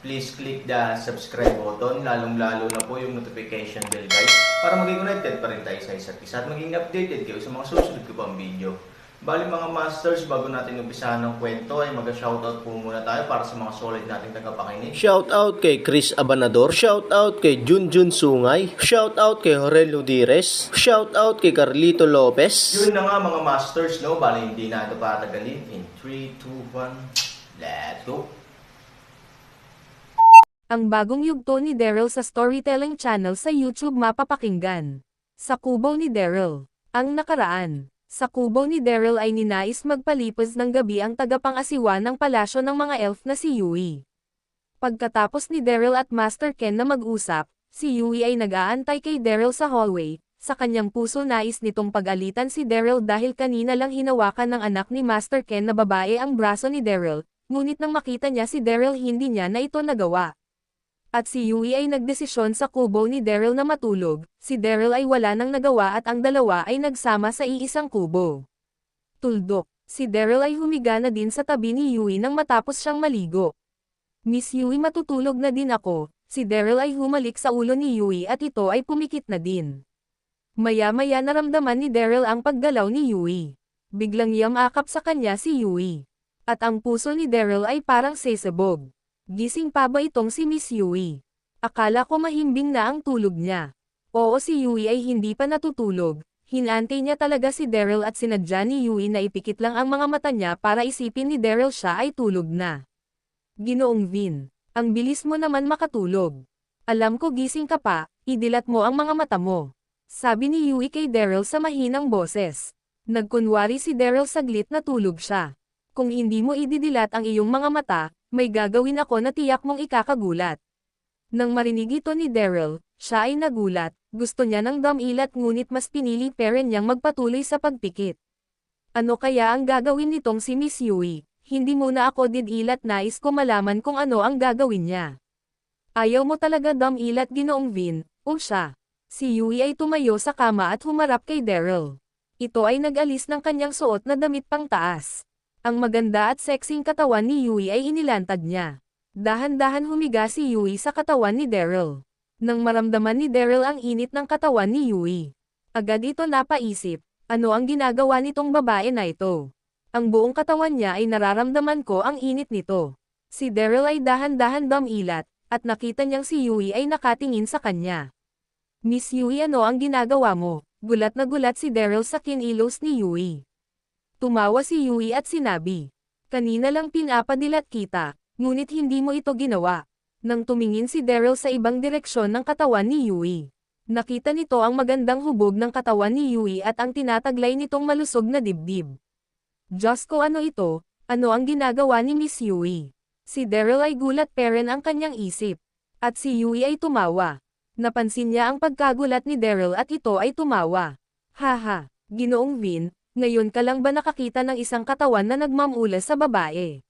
please click the subscribe button, lalong-lalo na po yung notification bell guys, para maging connected pa rin tayo sa isa't isa at maging updated kayo sa mga susunod ko pang video. Bali mga masters, bago natin umpisahan ng kwento ay mag-shoutout po muna tayo para sa mga solid nating tagapakinig. Shout out kay Chris Abanador, shout out kay Junjun Sungay, shout out kay Jorel Ludires, shout out kay Carlito Lopez. Yun na nga mga masters, no? Bali hindi na ito patagalin. In 3, 2, 1, let's go! Ang bagong yugto ni Daryl sa storytelling channel sa YouTube mapapakinggan. Sa kubo ni Daryl. Ang nakaraan. Sa kubo ni Daryl ay ninais magpalipas ng gabi ang tagapang-asiwa ng palasyo ng mga elf na si Yui. Pagkatapos ni Daryl at Master Ken na mag-usap, si Yui ay nag-aantay kay Daryl sa hallway. Sa kanyang puso nais nitong pag-alitan si Daryl dahil kanina lang hinawakan ng anak ni Master Ken na babae ang braso ni Daryl, ngunit nang makita niya si Daryl hindi niya na ito nagawa. At si Yui ay nagdesisyon sa kubo ni Daryl na matulog, si Daryl ay wala nang nagawa at ang dalawa ay nagsama sa iisang kubo. Tuldok, si Daryl ay humiga na din sa tabi ni Yui nang matapos siyang maligo. Miss Yui matutulog na din ako, si Daryl ay humalik sa ulo ni Yui at ito ay pumikit na din. Maya-maya naramdaman ni Daryl ang paggalaw ni Yui. Biglang yamakap sa kanya si Yui. At ang puso ni Daryl ay parang sesabog. Gising pa ba itong si Miss Yui? Akala ko mahimbing na ang tulog niya. Oo si Yui ay hindi pa natutulog. Hinantay niya talaga si Daryl at sinadya ni Yui na ipikit lang ang mga mata niya para isipin ni Daryl siya ay tulog na. Ginoong Vin, ang bilis mo naman makatulog. Alam ko gising ka pa, idilat mo ang mga mata mo. Sabi ni Yui kay Daryl sa mahinang boses. Nagkunwari si Daryl saglit na tulog siya. Kung hindi mo ididilat ang iyong mga mata, may gagawin ako na tiyak mong ikakagulat. Nang marinig ito ni Daryl, siya ay nagulat, gusto niya ng damilat ngunit mas pinili parent niyang magpatuloy sa pagpikit. Ano kaya ang gagawin nitong si Miss Yui? Hindi muna ako didilat nais ko malaman kung ano ang gagawin niya. Ayaw mo talaga damilat ginoong Vin, o siya. Si Yui ay tumayo sa kama at humarap kay Daryl. Ito ay nag-alis ng kanyang suot na damit pang taas. Ang maganda at sexing katawan ni Yui ay inilantad niya. Dahan-dahan humiga si Yui sa katawan ni Daryl. Nang maramdaman ni Daryl ang init ng katawan ni Yui. Agad ito napaisip, ano ang ginagawa nitong babae na ito? Ang buong katawan niya ay nararamdaman ko ang init nito. Si Daryl ay dahan-dahan damilat, at nakita niyang si Yui ay nakatingin sa kanya. Miss Yui ano ang ginagawa mo? Gulat na gulat si Daryl sa kinilos ni Yui. Tumawa si Yui at sinabi. Kanina lang pinapadilat kita, ngunit hindi mo ito ginawa. Nang tumingin si Daryl sa ibang direksyon ng katawan ni Yui. Nakita nito ang magandang hubog ng katawan ni Yui at ang tinataglay nitong malusog na dibdib. Diyos ko ano ito, ano ang ginagawa ni Miss Yui? Si Daryl ay gulat peren ang kanyang isip. At si Yui ay tumawa. Napansin niya ang pagkagulat ni Daryl at ito ay tumawa. Haha, ginoong Vin, ngayon ka lang ba nakakita ng isang katawan na nagmamula sa babae?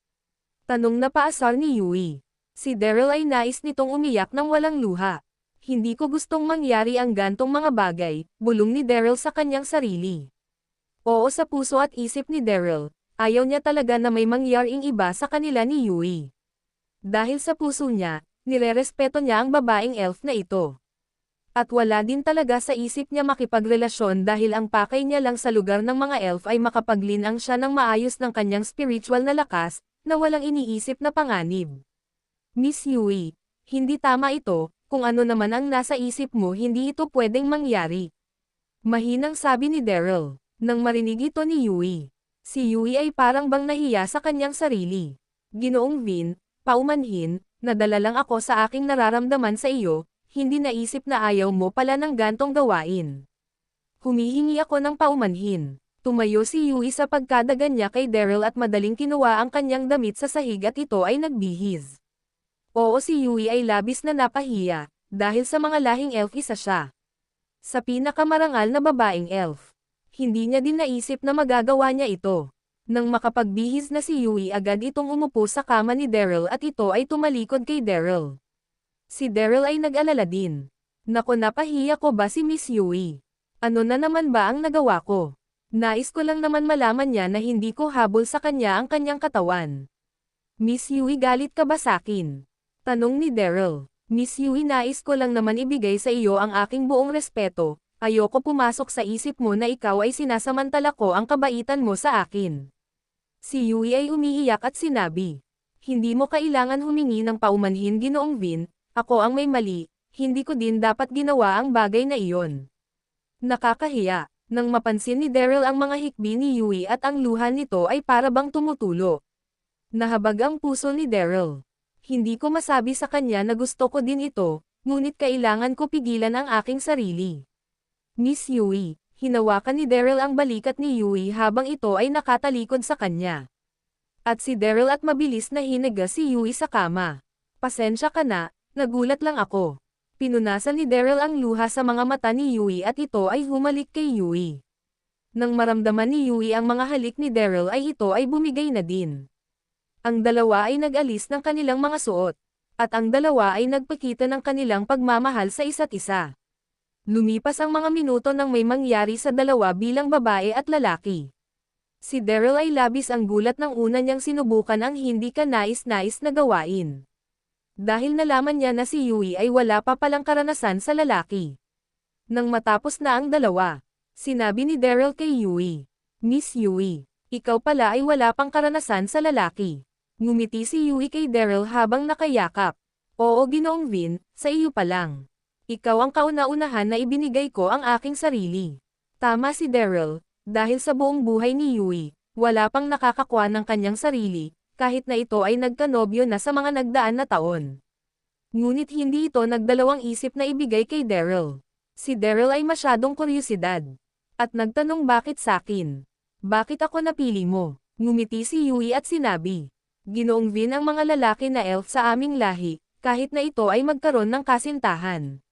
Tanong na paasar ni Yui. Si Daryl ay nais nitong umiyak ng walang luha. Hindi ko gustong mangyari ang gantong mga bagay, bulong ni Daryl sa kanyang sarili. Oo sa puso at isip ni Daryl, ayaw niya talaga na may mangyaring iba sa kanila ni Yui. Dahil sa puso niya, nirerespeto niya ang babaeng elf na ito. At wala din talaga sa isip niya makipagrelasyon dahil ang pakay niya lang sa lugar ng mga elf ay makapaglinang siya ng maayos ng kanyang spiritual na lakas, na walang iniisip na panganib. Miss Yui, hindi tama ito, kung ano naman ang nasa isip mo hindi ito pwedeng mangyari. Mahinang sabi ni Daryl, nang marinig ito ni Yui. Si Yui ay parang bang nahiya sa kanyang sarili. Ginoong Vin, paumanhin, nadala lang ako sa aking nararamdaman sa iyo, hindi naisip na ayaw mo pala ng gantong gawain. Humihingi ako ng paumanhin. Tumayo si Yui sa pagkadagan niya kay Daryl at madaling kinuha ang kanyang damit sa sahig at ito ay nagbihis. Oo si Yui ay labis na napahiya, Dahil sa mga lahing elf isa siya. Sa pinakamarangal na babaeng elf. Hindi niya din naisip na magagawa niya ito. Nang makapagbihis na si Yui agad itong umupo sa kama ni Daryl at ito ay tumalikod kay Daryl. Si Daryl ay nag-alala din. Nako napahiya ko ba si Miss Yui? Ano na naman ba ang nagawa ko? Nais ko lang naman malaman niya na hindi ko habol sa kanya ang kanyang katawan. Miss Yui galit ka ba sa akin? Tanong ni Daryl. Miss Yui nais ko lang naman ibigay sa iyo ang aking buong respeto, ayoko pumasok sa isip mo na ikaw ay sinasamantala ko ang kabaitan mo sa akin. Si Yui ay umiiyak at sinabi, Hindi mo kailangan humingi ng paumanhin ginoong Vin, ako ang may mali, hindi ko din dapat ginawa ang bagay na iyon. Nakakahiya, nang mapansin ni Daryl ang mga hikbi ni Yui at ang luha nito ay para bang tumutulo. Nahabag ang puso ni Daryl. Hindi ko masabi sa kanya na gusto ko din ito, ngunit kailangan ko pigilan ang aking sarili. Miss Yui, hinawakan ni Daryl ang balikat ni Yui habang ito ay nakatalikod sa kanya. At si Daryl at mabilis na hinaga si Yui sa kama. Pasensya ka na, nagulat lang ako. Pinunasan ni Daryl ang luha sa mga mata ni Yui at ito ay humalik kay Yui. Nang maramdaman ni Yui ang mga halik ni Daryl ay ito ay bumigay na din. Ang dalawa ay nag-alis ng kanilang mga suot. At ang dalawa ay nagpakita ng kanilang pagmamahal sa isa't isa. Lumipas ang mga minuto nang may mangyari sa dalawa bilang babae at lalaki. Si Daryl ay labis ang gulat ng una niyang sinubukan ang hindi ka nais-nais na gawain. Dahil nalaman niya na si Yui ay wala pa palang karanasan sa lalaki. Nang matapos na ang dalawa, sinabi ni Daryl kay Yui, Miss Yui, ikaw pala ay wala pang karanasan sa lalaki. Ngumiti si Yui kay Daryl habang nakayakap. Oo ginoong Vin, sa iyo pa lang. Ikaw ang kauna-unahan na ibinigay ko ang aking sarili. Tama si Daryl, dahil sa buong buhay ni Yui, wala pang nakakakwa ng kanyang sarili, kahit na ito ay nagkanobyo na sa mga nagdaan na taon. Ngunit hindi ito nagdalawang isip na ibigay kay Daryl. Si Daryl ay masyadong kuryosidad. At nagtanong bakit sa akin. Bakit ako napili mo? Ngumiti si Yui at sinabi. Ginoong Vin ang mga lalaki na elf sa aming lahi, kahit na ito ay magkaroon ng kasintahan.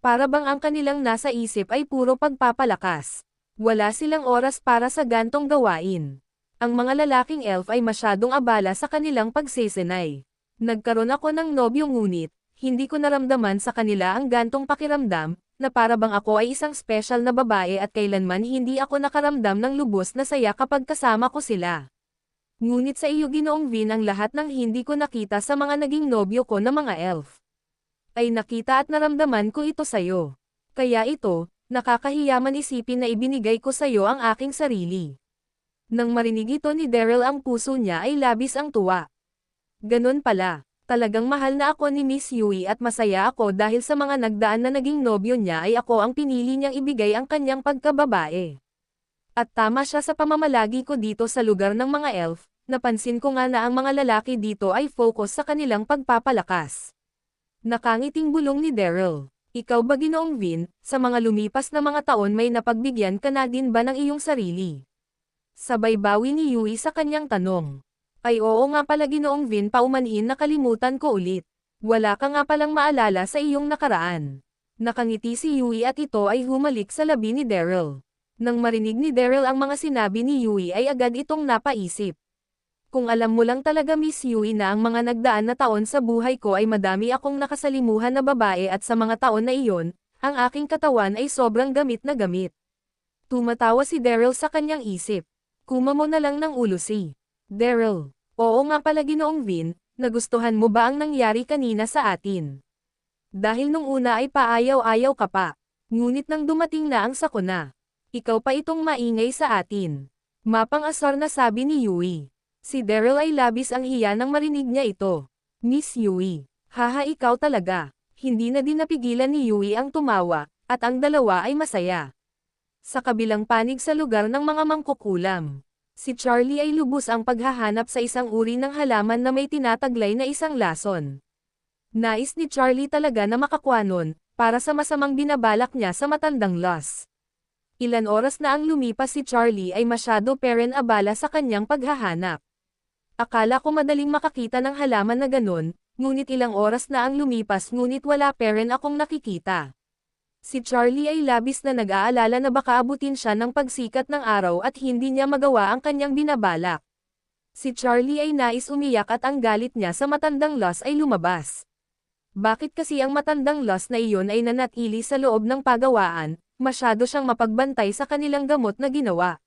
Para bang ang kanilang nasa isip ay puro pagpapalakas. Wala silang oras para sa gantong gawain. Ang mga lalaking elf ay masyadong abala sa kanilang pagsesenay. Nagkaroon ako ng nobyo ngunit, hindi ko naramdaman sa kanila ang gantong pakiramdam, na para bang ako ay isang special na babae at kailanman hindi ako nakaramdam ng lubos na saya kapag kasama ko sila. Ngunit sa iyo ginoong Vin ang lahat ng hindi ko nakita sa mga naging nobyo ko na mga elf. Ay nakita at naramdaman ko ito sa'yo. Kaya ito, nakakahiyaman isipin na ibinigay ko sa'yo ang aking sarili. Nang marinig ito ni Daryl ang puso niya ay labis ang tuwa. Ganon pala, talagang mahal na ako ni Miss Yui at masaya ako dahil sa mga nagdaan na naging nobyo niya ay ako ang pinili niyang ibigay ang kanyang pagkababae. At tama siya sa pamamalagi ko dito sa lugar ng mga elf, napansin ko nga na ang mga lalaki dito ay focus sa kanilang pagpapalakas. Nakangiting bulong ni Daryl. Ikaw ba ginoong Vin, sa mga lumipas na mga taon may napagbigyan ka na din ba ng iyong sarili? Sabay bawi ni Yui sa kanyang tanong. Ay oo nga pala ginoong Vin paumanhin nakalimutan ko ulit. Wala ka nga palang maalala sa iyong nakaraan. Nakangiti si Yui at ito ay humalik sa labi ni Daryl. Nang marinig ni Daryl ang mga sinabi ni Yui ay agad itong napaisip. Kung alam mo lang talaga Miss Yui na ang mga nagdaan na taon sa buhay ko ay madami akong nakasalimuhan na babae at sa mga taon na iyon, ang aking katawan ay sobrang gamit na gamit. Tumatawa si Daryl sa kanyang isip. Kuma mo na lang ng ulo si. Daryl, oo nga pala ginoong Vin, nagustuhan mo ba ang nangyari kanina sa atin? Dahil nung una ay paayaw-ayaw ka pa, ngunit nang dumating na ang sakuna, ikaw pa itong maingay sa atin. Mapang asar na sabi ni Yui. Si Daryl ay labis ang hiya nang marinig niya ito. Miss Yui, haha ikaw talaga. Hindi na din napigilan ni Yui ang tumawa, at ang dalawa ay masaya. Sa kabilang panig sa lugar ng mga mangkukulam, si Charlie ay lubos ang paghahanap sa isang uri ng halaman na may tinataglay na isang lason. Nais ni Charlie talaga na makakuha nun, para sa masamang binabalak niya sa matandang loss. Ilan oras na ang lumipas si Charlie ay masyado peren abala sa kanyang paghahanap. Akala ko madaling makakita ng halaman na ganun, ngunit ilang oras na ang lumipas ngunit wala pa rin akong nakikita. Si Charlie ay labis na nag-aalala na baka abutin siya ng pagsikat ng araw at hindi niya magawa ang kanyang binabalak. Si Charlie ay nais umiyak at ang galit niya sa matandang Loss ay lumabas. Bakit kasi ang matandang Loss na iyon ay nanatili sa loob ng pagawaan, masyado siyang mapagbantay sa kanilang gamot na ginawa.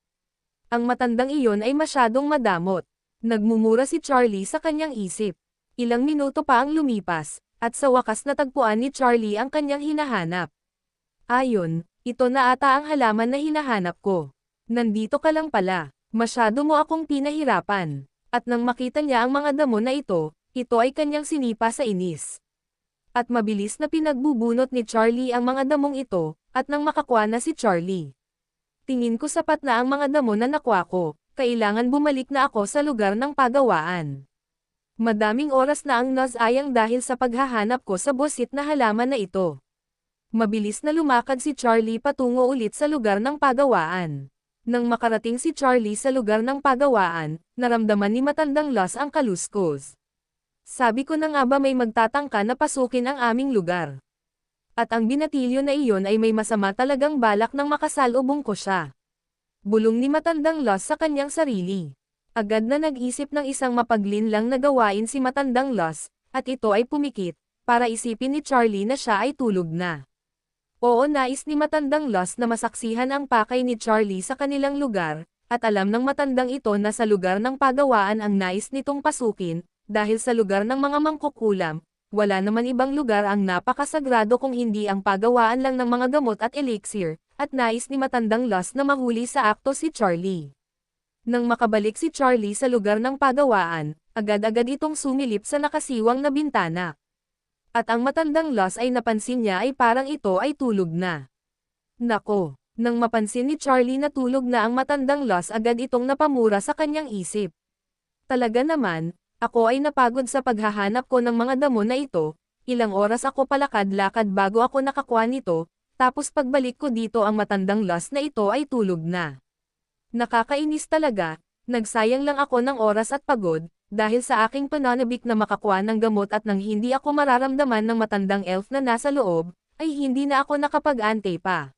Ang matandang iyon ay masyadong madamot. Nagmumura si Charlie sa kanyang isip. Ilang minuto pa ang lumipas, at sa wakas natagpuan ni Charlie ang kanyang hinahanap. Ayon, ito na ata ang halaman na hinahanap ko. Nandito ka lang pala, masyado mo akong pinahirapan. At nang makita niya ang mga damo na ito, ito ay kanyang sinipa sa inis. At mabilis na pinagbubunot ni Charlie ang mga damong ito, at nang makakuha na si Charlie. Tingin ko sapat na ang mga damo na nakuha ko, kailangan bumalik na ako sa lugar ng pagawaan. Madaming oras na ang nasayang dahil sa paghahanap ko sa bosit na halaman na ito. Mabilis na lumakad si Charlie patungo ulit sa lugar ng pagawaan. Nang makarating si Charlie sa lugar ng pagawaan, naramdaman ni matandang Los ang kaluskos. Sabi ko na nga ba may magtatangka na pasukin ang aming lugar. At ang binatilyo na iyon ay may masama talagang balak ng makasalubong ko siya. Bulong ni matandang Los sa kanyang sarili. Agad na nag-isip ng isang mapaglinlang na gawain si matandang Los, at ito ay pumikit, para isipin ni Charlie na siya ay tulog na. Oo nais ni matandang Los na masaksihan ang pakay ni Charlie sa kanilang lugar, at alam ng matandang ito na sa lugar ng pagawaan ang nais nitong pasukin, dahil sa lugar ng mga mangkukulam, wala naman ibang lugar ang napakasagrado kung hindi ang pagawaan lang ng mga gamot at elixir, at nais ni matandang Los na mahuli sa akto si Charlie. Nang makabalik si Charlie sa lugar ng pagawaan, agad-agad itong sumilip sa nakasiwang na bintana. At ang matandang Los ay napansin niya ay parang ito ay tulog na. Nako, nang mapansin ni Charlie na tulog na ang matandang Los agad itong napamura sa kanyang isip. Talaga naman, ako ay napagod sa paghahanap ko ng mga damo na ito, ilang oras ako palakad-lakad bago ako nakakuha nito, tapos pagbalik ko dito ang matandang Los na ito ay tulog na. Nakakainis talaga, nagsayang lang ako ng oras at pagod, dahil sa aking pananabik na makakuha ng gamot at nang hindi ako mararamdaman ng matandang elf na nasa loob, ay hindi na ako nakapag-ante pa.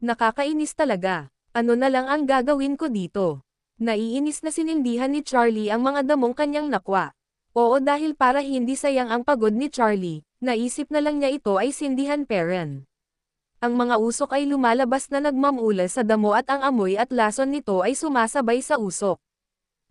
Nakakainis talaga. Ano na lang ang gagawin ko dito? Naiinis na sinindihan ni Charlie ang mga damong kanyang nakwa. Oo dahil para hindi sayang ang pagod ni Charlie, naisip na lang niya ito ay sindihan peren. Ang mga usok ay lumalabas na nagmamula sa damo at ang amoy at lason nito ay sumasabay sa usok.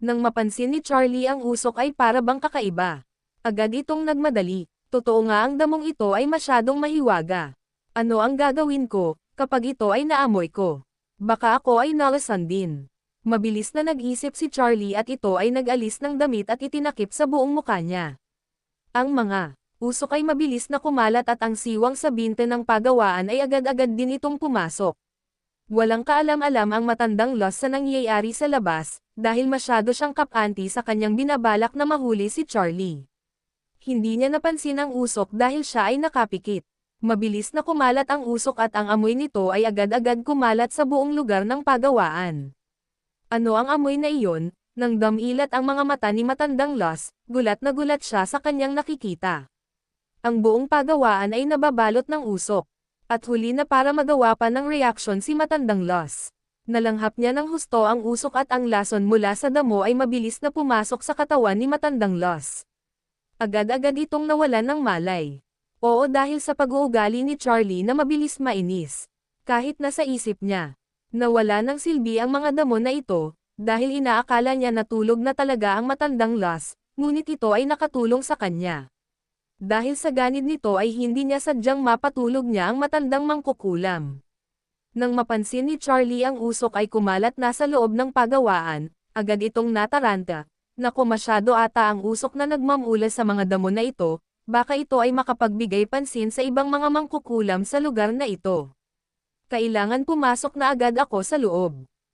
Nang mapansin ni Charlie ang usok ay para bang kakaiba. Agad itong nagmadali, totoo nga ang damong ito ay masyadong mahiwaga. Ano ang gagawin ko, kapag ito ay naamoy ko? Baka ako ay nalasan din. Mabilis na nag-isip si Charlie at ito ay nag-alis ng damit at itinakip sa buong mukha niya. Ang mga usok ay mabilis na kumalat at ang siwang sa binte ng pagawaan ay agad-agad din itong pumasok. Walang kaalam-alam ang matandang Los sa nangyayari sa labas, dahil masyado siyang kapanti sa kanyang binabalak na mahuli si Charlie. Hindi niya napansin ang usok dahil siya ay nakapikit. Mabilis na kumalat ang usok at ang amoy nito ay agad-agad kumalat sa buong lugar ng pagawaan. Ano ang amoy na iyon? Nang damilat ang mga mata ni matandang Los, gulat na gulat siya sa kanyang nakikita. Ang buong pagawaan ay nababalot ng usok. At huli na para magawa pa ng reaksyon si matandang Los. Nalanghap niya ng husto ang usok at ang lason mula sa damo ay mabilis na pumasok sa katawan ni matandang Los. Agad-agad itong nawalan ng malay. Oo dahil sa pag-uugali ni Charlie na mabilis mainis. Kahit nasa isip niya, nawala ng silbi ang mga damo na ito, dahil inaakala niya natulog na talaga ang matandang Los, ngunit ito ay nakatulong sa kanya. Dahil sa ganid nito ay hindi niya sadyang mapatulog niya ang matandang mangkukulam. Nang mapansin ni Charlie ang usok ay kumalat na sa loob ng pagawaan, agad itong nataranta, Naku masyado ata ang usok na nagmamula sa mga damo na ito, baka ito ay makapagbigay pansin sa ibang mga mangkukulam sa lugar na ito. Kailangan pumasok na agad ako sa loob.